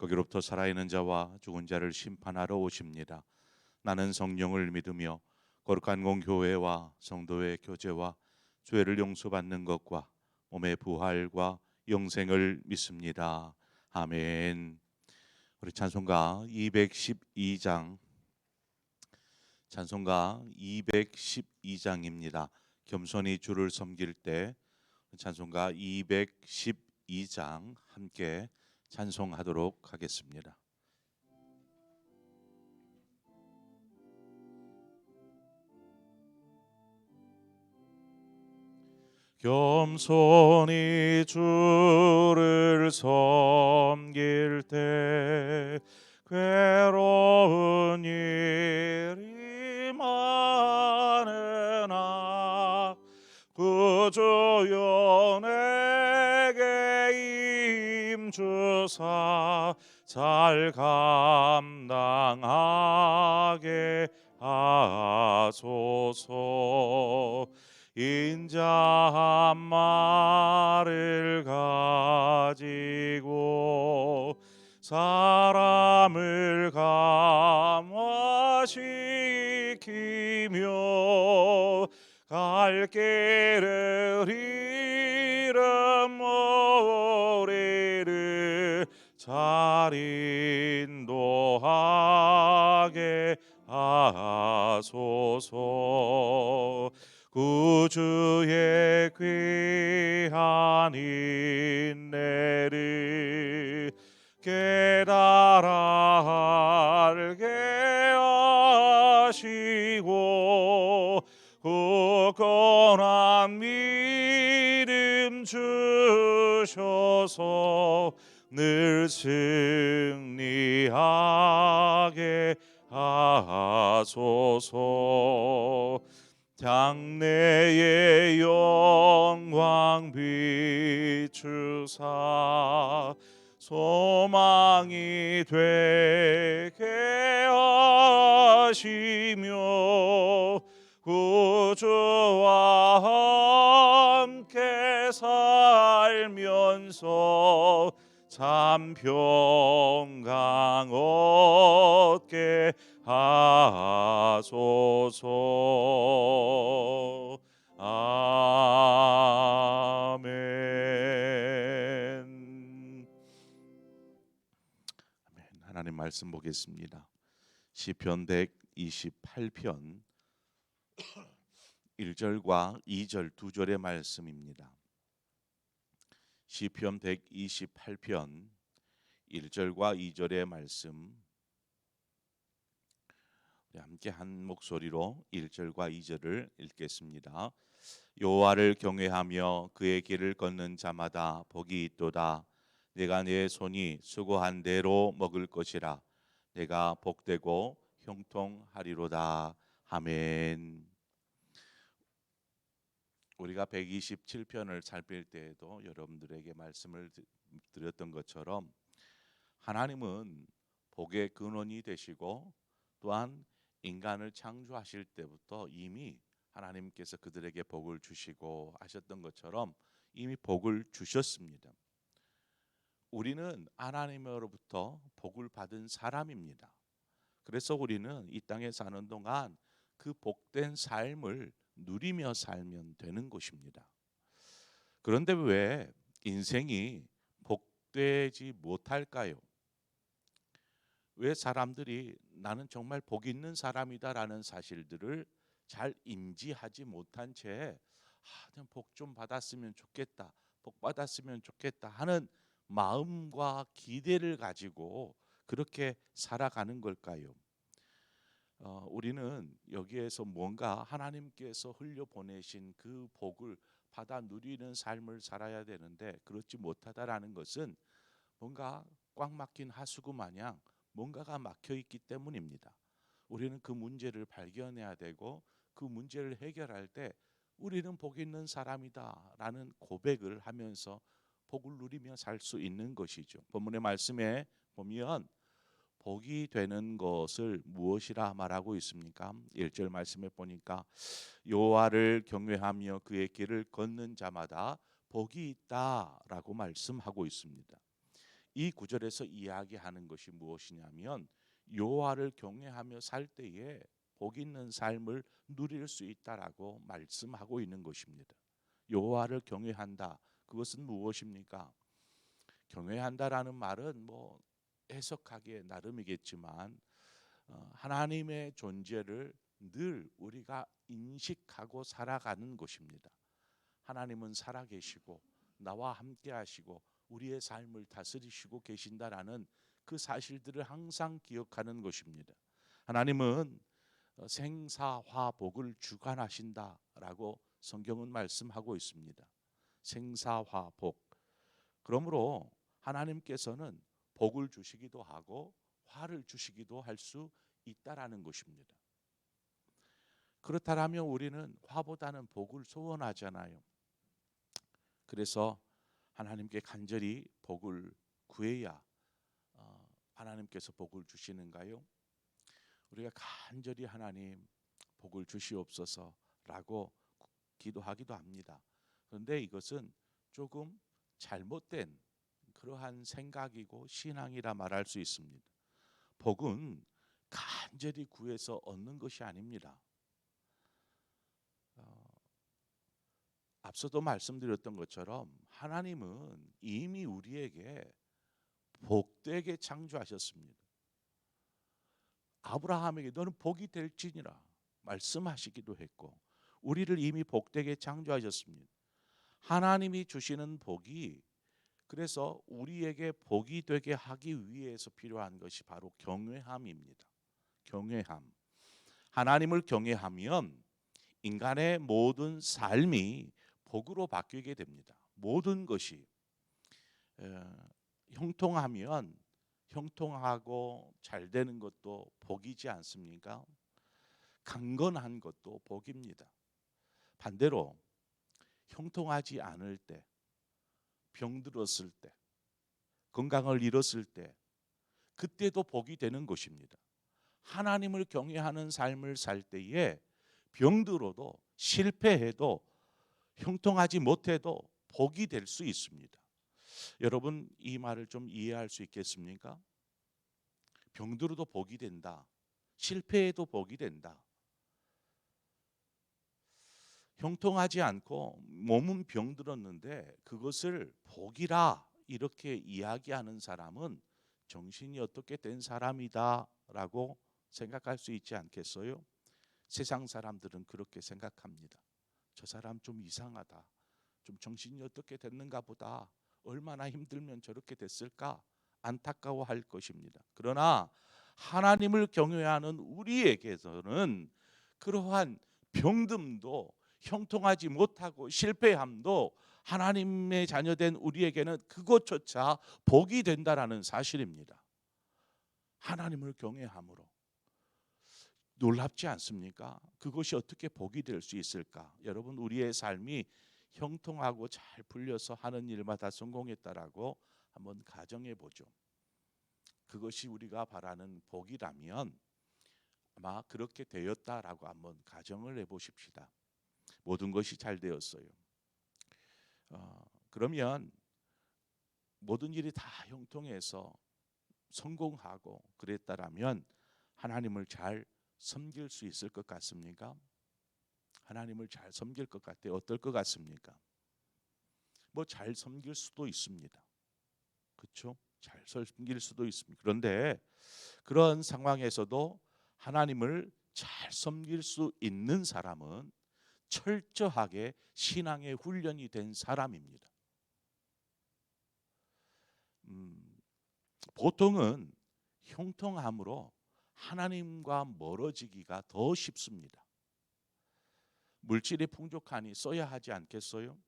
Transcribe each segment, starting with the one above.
거기로부터 살아있는 자와 죽은 자를 심판하러 오십니다. 나는 성령을 믿으며 거룩한 공교회와 성도의 교제와 죄를 용서받는 것과 몸의 부활과 영생을 믿습니다. 아멘. 우리 찬송가 212장 찬송가 212장입니다. 겸손히 주를 섬길 때 찬송가 212장 함께 찬송하도록 하겠습니다. 겸손히 주를 섬길 때 괴로운 주사 잘 감당하게 하소서. 인자 한 마를 가지고 사람을 감화시키며 갈 길을 잘 인도하게 하소서. 구주의 귀한 인내를 깨달아 알게 하시고 굳건한 믿음 주셔서 늘 승리하게 하소서. 장래의 영광 비추사 소망이 되게 하시며 구주와 함께 살면서 참 평강 얻게 하소서 아멘. 하나님 말씀 보겠습니다. 시편 128편 1절과 2절 두 절의 말씀입니다. 시편 128편 1절과 2절의 말씀 우리 함께 한 목소리로 1절과 2절을 읽겠습니다. 여호와를 경외하며 그의 길을 걷는 자마다 복이 있도다. 내가 내 손이 수고한 대로 먹을 것이라. 내가 복되고 형통하리로다. 아멘. 우리가 127편을 살필 때에도 여러분들에게 말씀을 드렸던 것처럼 하나님은 복의 근원이 되시고 또한 인간을 창조하실 때부터 이미 하나님께서 그들에게 복을 주시고 하셨던 것처럼 이미 복을 주셨습니다. 우리는 하나님으로부터 복을 받은 사람입니다. 그래서 우리는 이 땅에 사는 동안 그 복된 삶을 누리며 살면 되는 것입니다. 그런데 왜 인생이 복되지 못할까요? 왜 사람들이 나는 정말 복 있는 사람이다라는 사실들을 잘 인지하지 못한 채 아, 복좀 받았으면 좋겠다, 복 받았으면 좋겠다 하는 마음과 기대를 가지고 그렇게 살아가는 걸까요? 어, 우리는 여기에서 뭔가 하나님께서 흘려 보내신 그 복을 받아 누리는 삶을 살아야 되는데 그렇지 못하다라는 것은 뭔가 꽉 막힌 하수구 마냥 뭔가가 막혀 있기 때문입니다. 우리는 그 문제를 발견해야 되고 그 문제를 해결할 때 우리는 복 있는 사람이다라는 고백을 하면서 복을 누리며 살 수 있는 것이죠. 본문의 말씀에 보면 복이 되는 것을 무엇이라 말하고 있습니까? 1절 말씀에 보니까 여호와를 경외하며 그의 길을 걷는 자마다 복이 있다라고 말씀하고 있습니다. 이 구절에서 이야기하는 것이 무엇이냐면 여호와를 경외하며 살 때에 복 있는 삶을 누릴 수 있다라고 말씀하고 있는 것입니다. 여호와를 경외한다. 그것은 무엇입니까? 경외한다라는 말은 뭐 해석하기에 나름이겠지만 어, 하나님의 존재를 늘 우리가 인식하고 살아가는 것입니다. 하나님은 살아계시고 나와 함께 하시고 우리의 삶을 다스리시고 계신다라는 그 사실들을 항상 기억하는 것입니다. 하나님은 어, 생사화복을 주관하신다라고 성경은 말씀하고 있습니다. 생사화복. 그러므로 하나님께서는 복을 주시기도 하고 화를 주시기도 할 수 있다라는 것입니다. 그렇다면 우리는 화보다는 복을 소원하잖아요. 그래서 하나님께 간절히 복을 구해야 어, 하나님께서 복을 주시는가요? 우리가 간절히 하나님 복을 주시옵소서라고 기도하기도 합니다. 그런데 이것은 조금 잘못된 그러한 생각이고 신앙이라 말할 수 있습니다. 복은 간절히 구해서 얻는 것이 아닙니다. 어, 앞서도 말씀드렸던 것처럼 하나님은 이미 우리에게 복되게 창조하셨습니다. 아브라함에게 너는 복이 될지니라 말씀하시기도 했고 우리를 이미 복되게 창조하셨습니다. 하나님이 주시는 복이 그래서 우리에게 복이 되게 하기 위해서 필요한 것이 바로 경외함입니다. 경외함. 하나님을 경외하면 인간의 모든 삶이 복으로 바뀌게 됩니다. 모든 것이 형통하면 형통하고 잘 되는 것도 복이지 않습니까? 강건한 것도 복입니다. 반대로 형통하지 않을 때, 병들었을 때, 건강을 잃었을 때, 그때도 복이 되는 것입니다. 하나님을 경외하는 삶을 살 때에 병들어도 실패해도 형통하지 못해도 복이 될 수 있습니다. 여러분 이 말을 좀 이해할 수 있겠습니까? 병들어도 복이 된다. 실패해도 복이 된다. 형통하지 않고 몸은 병들었는데 그것을 복이라 이렇게 이야기하는 사람은 정신이 어떻게 된 사람이다라고 생각할 수 있지 않겠어요? 세상 사람들은 그렇게 생각합니다. 저 사람 좀 이상하다. 좀 정신이 어떻게 됐는가 보다. 얼마나 힘들면 저렇게 됐을까? 안타까워할 것입니다. 그러나 하나님을 경외하는 우리에게서는 그러한 병듦도 형통하지 못하고 실패함도 하나님의 자녀된 우리에게는 그것조차 복이 된다라는 사실입니다. 하나님을 경외함으로 놀랍지 않습니까? 그것이 어떻게 복이 될 수 있을까? 여러분 우리의 삶이 형통하고 잘 풀려서 하는 일마다 성공했다라고 한번 가정해 보죠. 그것이 우리가 바라는 복이라면 아마 그렇게 되었다라고 한번 가정을 해 보십시다. 모든 것이 잘 되었어요. 어, 그러면 모든 일이 다 형통해서 성공하고 그랬다라면 하나님을 잘 섬길 수 있을 것 같습니까? 하나님을 잘 섬길 것 같아요. 어떨 것 같습니까? 뭐 잘 섬길 수도 있습니다. 그렇죠? 잘 섬길 수도 있습니다. 그런데 그런 상황에서도 하나님을 잘 섬길 수 있는 사람은 철저하게 신앙의 훈련이 된 사람입니다. 음, 보통은 형통함으로 하나님과 멀어지기가 더 쉽습니다. 물질이 풍족하니 써야 하지 않겠어요?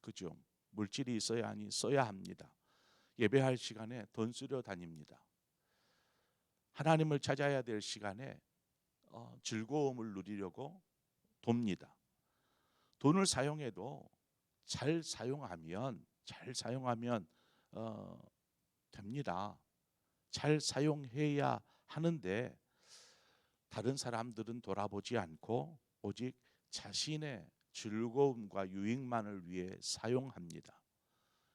그죠? 물질이 있어야 하니 써야 합니다. 예배할 시간에 돈 쓰려 다닙니다. 하나님을 찾아야 될 시간에 어, 즐거움을 누리려고 돕니다. 돈을 사용해도 잘 사용하면 잘 사용하면 어, 됩니다. 잘 사용해야 하는데 다른 사람들은 돌아보지 않고 오직 자신의 즐거움과 유익만을 위해 사용합니다.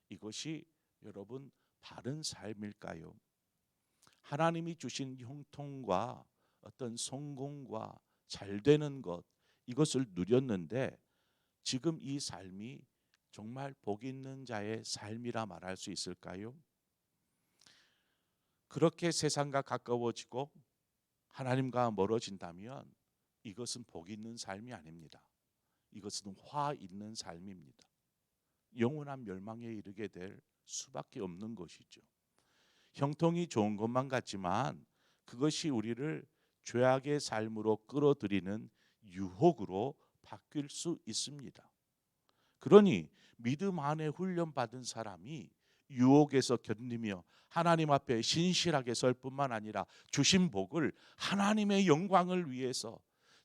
이것이 여러분 바른 삶일까요? 하나님이 주신 형통과 어떤 성공과 잘 되는 것 이것을 누렸는데 지금 이 삶이 정말 복 있는 자의 삶이라 말할 수 있을까요? 그렇게 세상과 가까워지고 하나님과 멀어진다면 이것은 복 있는 삶이 아닙니다. 이것은 화 있는 삶입니다. 영원한 멸망에 이르게 될 수밖에 없는 것이죠. 형통이 좋은 것만 같지만 그것이 우리를 죄악의 삶으로 끌어들이는 유혹으로 바뀔 수 있습니다. 그러니 믿음 안에 훈련 받은 사람이 유혹에서 견디며 하나님 앞에 신실하게 설 뿐만 아니라 주신 복을 하나님의 영광을 위해서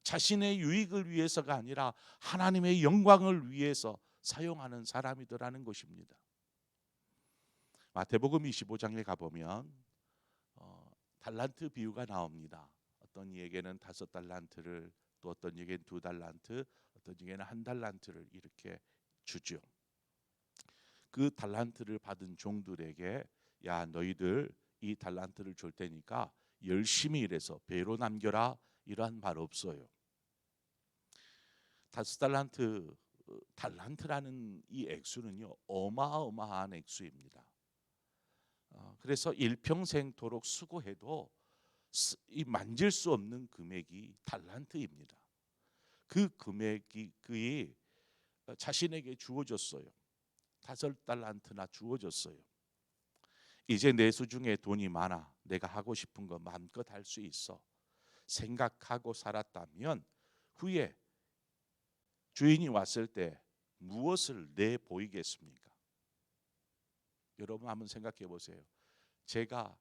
자신의 유익을 위해서가 아니라 하나님의 영광을 위해서 사용하는 사람이더라는 것입니다. 마태복음 25장에 가보면 어, 달란트 비유가 나옵니다. 어떤 이에게는 다섯 달란트를 또 어떤 이에게는 두 달란트, 어떤 이에게는 한 달란트를 이렇게 주죠. 그 달란트를 받은 종들에게 야 너희들 이 달란트를 줄 테니까 열심히 일해서 배로 남겨라 이러한 말 없어요. 다섯 달란트 어, 달란트라는 이 액수는요 어마어마한 액수입니다. 어, 그래서 일평생토록 수고해도 만질 수 없는 금액이 달란트입니다. 그 금액이 그이 어, 자신에게 주어졌어요. 다섯 달란트나 주어졌어요. 이제 내 수중에 돈이 많아. 내가 하고 싶은 거 마음껏 할 수 있어. 생각하고 살았다면 후에 주인이 왔을 때 무엇을 내 보이겠습니까? 여러분 한번 생각해 보세요. 제가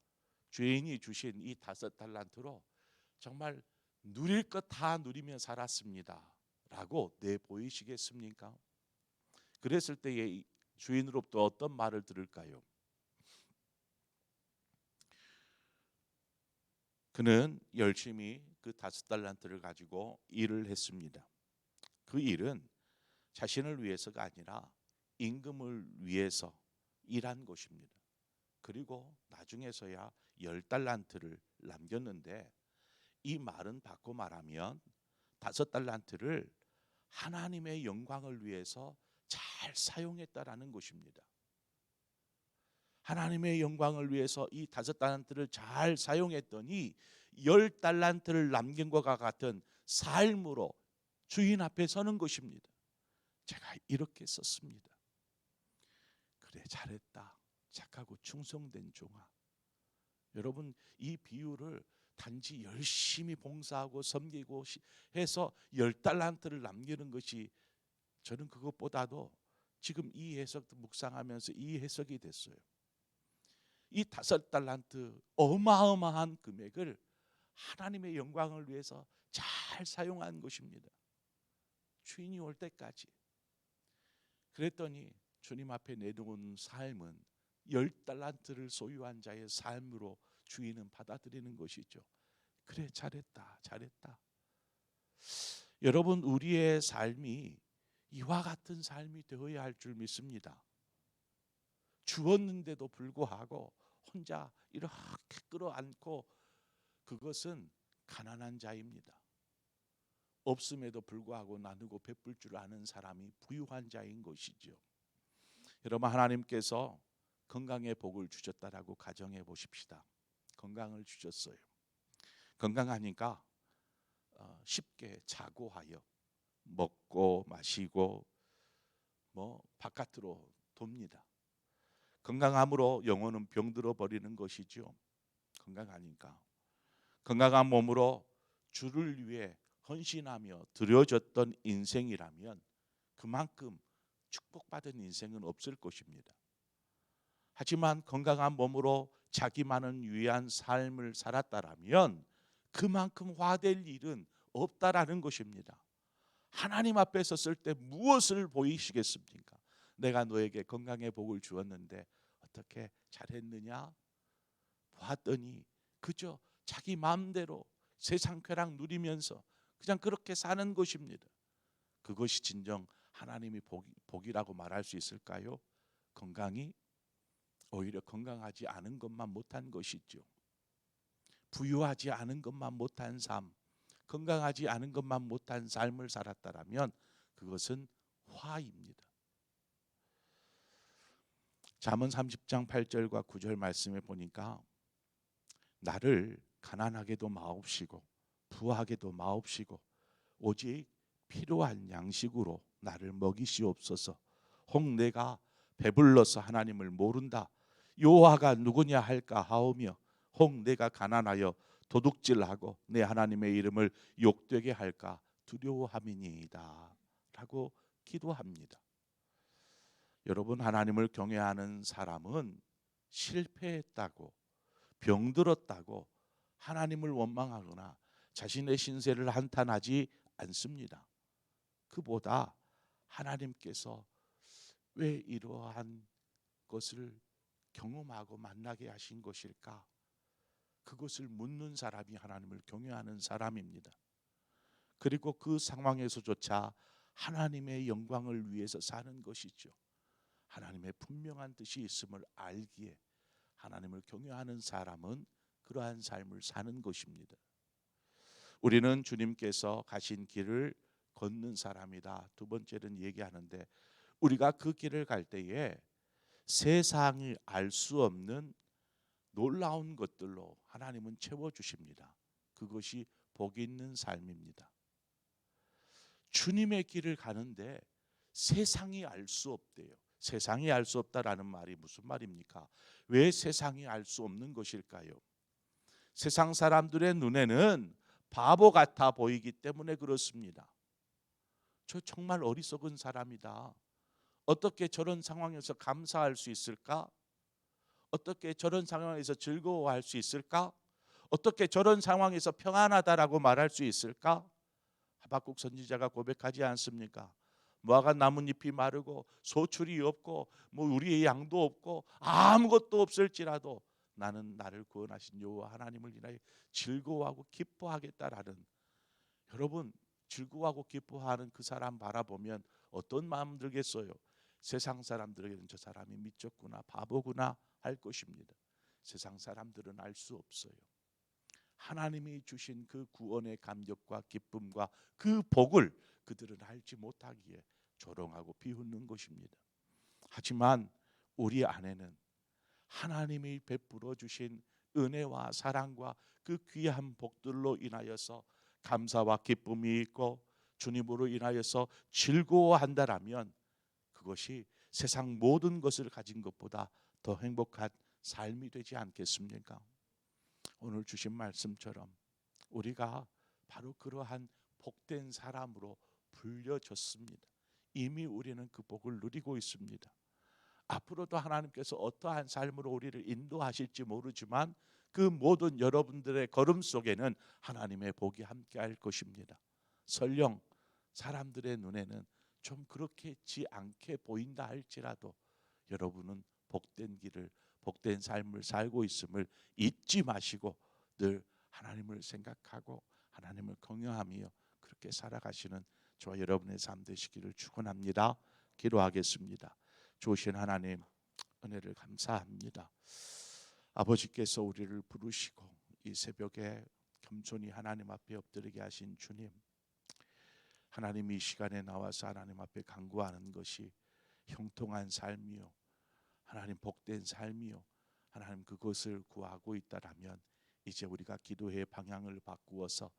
주인이 주신 이 다섯 달란트로 정말 누릴 것 다 누리며 살았습니다.라고 내 보이시겠습니까? 그랬을 때에 이 주인으로부터 어떤 말을 들을까요? 그는 열심히 그 다섯 달란트를 가지고 일을 했습니다. 그 일은 자신을 위해서가 아니라 임금을 위해서 일한 것입니다. 그리고 나중에서야 열 달란트를 남겼는데 이 말은 바꿔 말하면 다섯 달란트를 하나님의 영광을 위해서 잘 사용했다라는 것입니다. 하나님의 영광을 위해서 이 다섯 달란트를 잘 사용했더니 열 달란트를 남긴 것과 같은 삶으로 주인 앞에 서는 것입니다. 제가 이렇게 썼습니다. 그래 잘했다. 착하고 충성된 종아. 여러분 이 비유를 단지 열심히 봉사하고 섬기고 시- 해서 열 달란트를 남기는 것이 저는 그것보다도 지금 이 해석도 묵상하면서 이 해석이 됐어요. 이 다섯 달란트 어마어마한 금액을 하나님의 영광을 위해서 잘 사용한 것입니다. 주인이 올 때까지. 그랬더니 주님 앞에 내놓은 삶은 열 달란트를 소유한 자의 삶으로 주인은 받아들이는 것이죠. 그래 잘했다, 잘했다. 여러분 우리의 삶이 이와 같은 삶이 되어야 할 줄 믿습니다. 주었는데도 불구하고 혼자 이렇게 끌어안고 그것은 가난한 자입니다. 없음에도 불구하고 나누고 베풀 줄 아는 사람이 부유한 자인 것이죠. 여러분 하나님께서 건강의 복을 주셨다라고 가정해 보십시다. 건강을 주셨어요. 건강하니까 어, 쉽게 자고하여 먹고 마시고 뭐 바깥으로 돕니다. 건강함으로 영혼은 병들어 버리는 것이죠. 건강하니까 건강한 몸으로 주를 위해 헌신하며 드려졌던 인생이라면 그만큼 축복받은 인생은 없을 것입니다. 하지만 건강한 몸으로 자기만은 위한 삶을 살았다라면 그만큼 화될 일은 없다라는 것입니다. 하나님 앞에 섰을 때 무엇을 보이시겠습니까? 내가 너에게 건강의 복을 주었는데 어떻게 잘했느냐? 보았더니 그저 자기 마음대로 세상 쾌락 누리면서 그냥 그렇게 사는 것입니다. 그것이 진정 하나님이 복, 복이라고 말할 수 있을까요? 건강이 오히려 건강하지 않은 것만 못한 것이죠. 부유하지 않은 것만 못한 삶, 건강하지 않은 것만 못한 삶을 살았다라면 그것은 화입니다. 잠언 30장 8절과 9절 말씀에 보니까 나를 가난하게도 마옵시고 부하게도 마옵시고 오직 필요한 양식으로 나를 먹이시옵소서. 혹 내가 배불러서 하나님을 모른다. 여호와가 누구냐 할까 하오며 혹 내가 가난하여 도둑질하고 내 하나님의 이름을 욕되게 할까 두려워함이니이다. 라고 기도합니다. 여러분 하나님을 경외하는 사람은 실패했다고 병들었다고 하나님을 원망하거나 자신의 신세를 한탄하지 않습니다. 그보다 하나님께서 왜 이러한 것을 경험하고 만나게 하신 것일까? 그것을 묻는 사람이 하나님을 경외하는 사람입니다. 그리고 그 상황에서조차 하나님의 영광을 위해서 사는 것이죠. 하나님의 분명한 뜻이 있음을 알기에 하나님을 경외하는 사람은 그러한 삶을 사는 것입니다. 우리는 주님께서 가신 길을 걷는 사람이다. 두 번째는 얘기하는데 우리가 그 길을 갈 때에 세상이 알 수 없는 놀라운 것들로 하나님은 채워 주십니다. 그것이 복 있는 삶입니다. 주님의 길을 가는데 세상이 알 수 없대요. 세상이 알 수 없다라는 말이 무슨 말입니까? 왜 세상이 알 수 없는 것일까요? 세상 사람들의 눈에는 바보 같아 보이기 때문에 그렇습니다. 저 정말 어리석은 사람이다. 어떻게 저런 상황에서 감사할 수 있을까? 어떻게 저런 상황에서 즐거워할 수 있을까? 어떻게 저런 상황에서 평안하다라고 말할 수 있을까? 하박국 선지자가 고백하지 않습니까? 무화과 나뭇잎이 마르고 소출이 없고 뭐 우리의 양도 없고 아무것도 없을지라도 나는 나를 구원하신 여호와 하나님을 인하여 즐거워하고 기뻐하겠다라는 여러분 즐거워하고 기뻐하는 그 사람 바라보면 어떤 마음 들겠어요? 세상 사람들에게는 저 사람이 미쳤구나 바보구나 할 것입니다. 세상 사람들은 알 수 없어요. 하나님이 주신 그 구원의 감격과 기쁨과 그 복을 그들은 알지 못하기에 조롱하고 비웃는 것입니다. 하지만 우리 안에는 하나님이 베풀어 주신 은혜와 사랑과 그 귀한 복들로 인하여서 감사와 기쁨이 있고 주님으로 인하여서 즐거워한다라면 그것이 세상 모든 것을 가진 것보다 더 행복한 삶이 되지 않겠습니까? 오늘 주신 말씀처럼 우리가 바로 그러한 복된 사람으로 불려졌습니다. 이미 우리는 그 복을 누리고 있습니다. 앞으로도 하나님께서 어떠한 삶으로 우리를 인도하실지 모르지만 그 모든 여러분들의 걸음 속에는 하나님의 복이 함께할 것입니다. 설령 사람들의 눈에는 좀 그렇게지 않게 보인다 할지라도 여러분은 복된 길을 복된 삶을 살고 있음을 잊지 마시고 늘 하나님을 생각하고 하나님을 경외하며 그렇게 살아가시는 저와 여러분의 삶 되시기를 축원합니다. 기도하겠습니다. 좋으신 하나님 은혜를 감사합니다. 아버지께서 우리를 부르시고 이 새벽에 겸손히 하나님 앞에 엎드리게 하신 주님. 하나님 이 시간에 나와서 하나님 앞에 간구하는 것이 형통한 삶이요. 하나님 복된 삶이요. 하나님 그것을 구하고 있다라면 이제 우리가 기도의 방향을 바꾸어서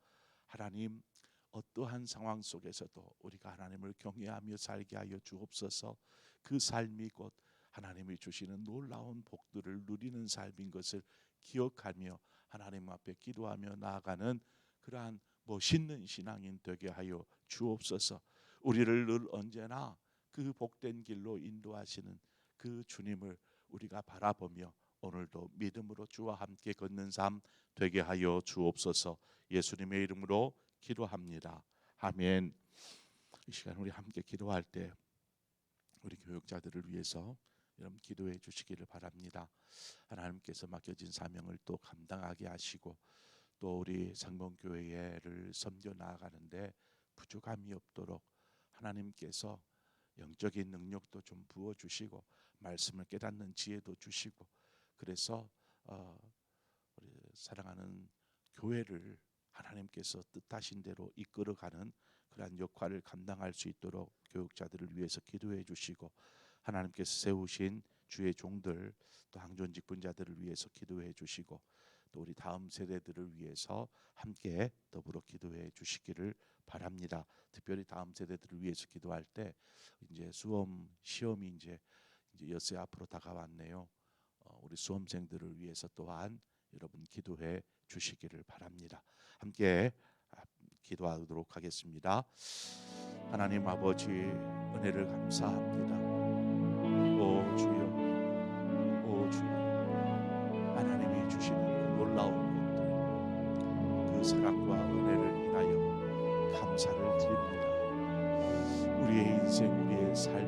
하나님 어떠한 상황 속에서도 우리가 하나님을 경외하며 살게 하여 주옵소서. 그 삶이 곧 하나님이 주시는 놀라운 복들을 누리는 삶인 것을 기억하며 하나님 앞에 기도하며 나아가는 그러한 멋있는 신앙인 되게 하여 주옵소서. 우리를 늘 언제나 그 복된 길로 인도하시는 그 주님을 우리가 바라보며 오늘도 믿음으로 주와 함께 걷는 삶 되게 하여 주옵소서. 예수님의 이름으로 기도합니다. 아멘. 이 시간 우리 함께 기도할 때 우리 교육자들을 위해서 여러분 기도해 주시기를 바랍니다. 하나님께서 맡겨진 사명을 또 감당하게 하시고 또 우리 상봉교회를 섬겨 나아가는데 부족함이 없도록 하나님께서 영적인 능력도 좀 부어 주시고 말씀을 깨닫는 지혜도 주시고 그래서 어, 우리 사랑하는 교회를 하나님께서 뜻하신 대로 이끌어가는 그러한 역할을 감당할 수 있도록 교육자들을 위해서 기도해 주시고 하나님께서 세우신 주의 종들 또 항존 직분자들을 위해서 기도해 주시고 또 우리 다음 세대들을 위해서 함께 더불어 기도해 주시기를 바랍니다. 특별히 다음 세대들을 위해서 기도할 때 이제 수험 시험이 이제 이제 엿새 앞으로 다가왔네요. 어, 우리 수험생들을 위해서 또한 여러분 기도해 주시기를 바랍니다. 함께 아, 기도하도록 하겠습니다. 하나님 아버지 은혜를 감사합니다. 오 주여, 오주 Weisheit. Halt